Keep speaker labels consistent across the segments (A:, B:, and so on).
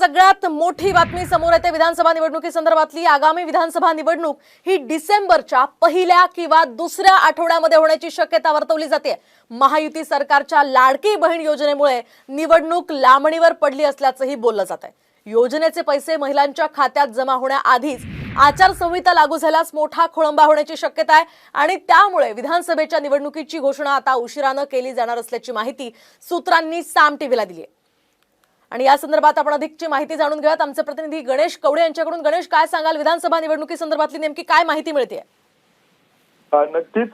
A: सगळ्यात मोठी बातमी समोर येते विधानसभा निवडणुकी संदर्भातली. आगामी विधानसभा निवडणूक ही डिसेंबरच्या पहिल्या किंवा दुसऱ्या आठवड्यामध्ये होण्याची शक्यता वर्तवली जाते. महायुती सरकारच्या लाडकी बहीण योजनेमुळे निवडणूक लांबणीवर पडली असल्याचंही बोललं जात आहे योजनेचे पैसे महिलांच्या खात्यात जमा होण्याआधीच आचारसंहिता लागू झाल्यास मोठा खोळंबा होण्याची शक्यता आहे आणि त्यामुळे विधानसभेच्या निवडणुकीची घोषणा आता उशिरानं केली जाणार असल्याची माहिती सूत्रांनी साम टीव्हीला दिली आहे आणि या संदर्भात आपण अधिकची माहिती जाणून घेऊयात. आमचे प्रतिनिधी गणेश कवडे यांच्याकडून. गणेश काय सांगाल? विधानसभा निवडणुकी संदर्भातली नेमकी काय माहिती मिळते
B: नक्कीच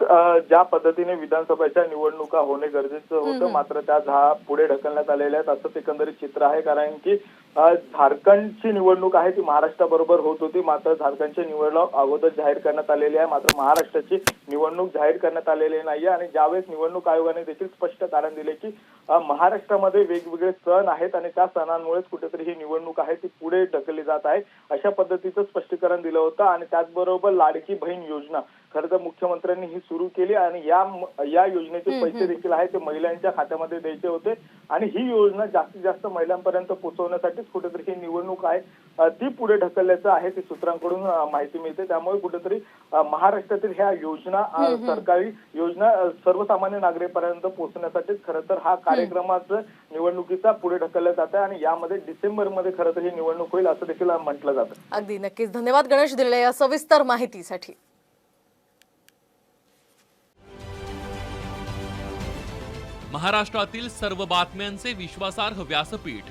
B: ज्या पद्धतीने विधानसभेच्या निवडणुका होणे गरजेचं होतं मात्र त्या झा पुढे ढकलण्यात आलेल्या आहेत असंच एकंदरीत चित्र आहे. कारण की झारखंडची निवडणूक आहे ती महाराष्ट्राबरोबर होत होती. मात्र झारखंडची निवडणूक अगोदर जाहीर करण्यात आलेली आहे. मात्र महाराष्ट्राची निवडणूक जाहीर करण्यात आलेली नाहीये आणि ज्यावेळेस निवडणूक आयोगाने देखील स्पष्ट कारण दिले की महाराष्ट्रामध्ये वेगवेगळे सण आहेत आणि त्या सणांमुळेच कुठेतरी ही निवडणूक आहे ती पुढे ढकलली जात आहे. अशा पद्धतीचं स्पष्टीकरण दिलं होतं आणि त्याचबरोबर लाडकी बहीण योजना. खरं तर मुख्यमंत्र्यांनी ही सुरू केली आणि या या योजनेचे पैसे देखील आहेत ते महिलांच्या खात्यामध्ये द्यायचे होते. आणि ही योजना जास्तीत जास्त महिलांपर्यंत पोहोचवण्यासाठीच कुठेतरी ही निवडणूक आहे. ती पुढे ढकलल्याचं आहे ती सूत्रांकडून माहिती मिळते. त्यामुळे कुठेतरी महाराष्ट्रातील ह्या योजना सरकारी योजना सर्वसामान्य नागरिकांपर्यंत पोहोचण्यासाठीच खरं तर हा कार्यक्रमाचं निवडणुकीचा पुढे ढकलला जात आहे आणि यामध्ये डिसेंबरमध्ये खरं तर ही निवडणूक होईल असं देखील म्हटलं जातं.
A: अगदी नक्कीच. धन्यवाद गणेश दिलेल्या या सविस्तर माहितीसाठी.
C: महाराष्ट्रातील सर्व बातम्यांचे विश्वासार्ह व्यासपीठ.